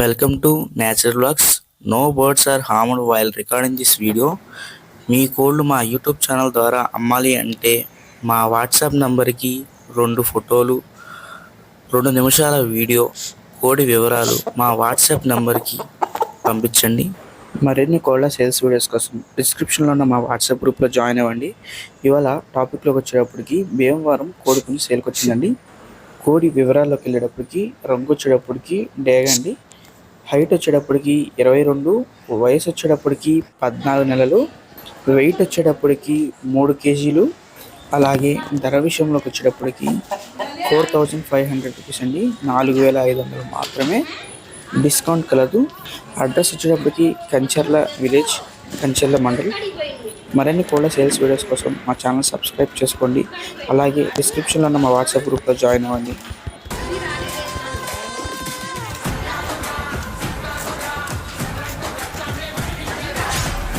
Welcome to nature Vlogs. No birds are harmed while recording this video మీ కోళ్ళు మా YouTube channel ద్వారా అమ్మాలి అంటే మా వాట్సాప్ నంబర్కి రెండు ఫోటోలు రెండు నిమిషాల వీడియో కోడి వివరాలు మా వాట్సాప్ నంబర్కి పంపించండి. మరిన్ని కోళ్ళ సేల్స్ వీడియోస్ కోసం డిస్క్రిప్షన్లో ఉన్న మా వాట్సాప్ గ్రూప్లో జాయిన్ అవ్వండి. ఇవాళ టాపిక్లోకి వచ్చేటప్పటికి భీమవరం కోడి పుంజు సేల్కి వచ్చిందండి. కోడి వివరాల్లోకి వెళ్ళేటప్పటికి రంగు వచ్చేటప్పటికి డేగండి హైట్ వచ్చేటప్పటికి ఇరవై రెండు వయసు వచ్చేటప్పటికి పద్నాలుగు నెలలు వెయిట్ వచ్చేటప్పటికి మూడు కేజీలు అలాగే ధర విషయంలోకి వచ్చేటప్పటికి four thousand five hundred rupees అండి. నాలుగు వేల ఐదు వందలు మాత్రమే. డిస్కౌంట్ కలదు. అడ్రస్ వచ్చేటప్పటికి కంచర్ల విలేజ్ కంచర్ల మండల్. మరిన్ని కోళ్ళ సేల్స్ వీడియోస్ కోసం మా ఛానల్ సబ్స్క్రైబ్ చేసుకోండి. అలాగే డిస్క్రిప్షన్లో ఉన్న మా వాట్సాప్ గ్రూప్లో జాయిన్ అవ్వండి.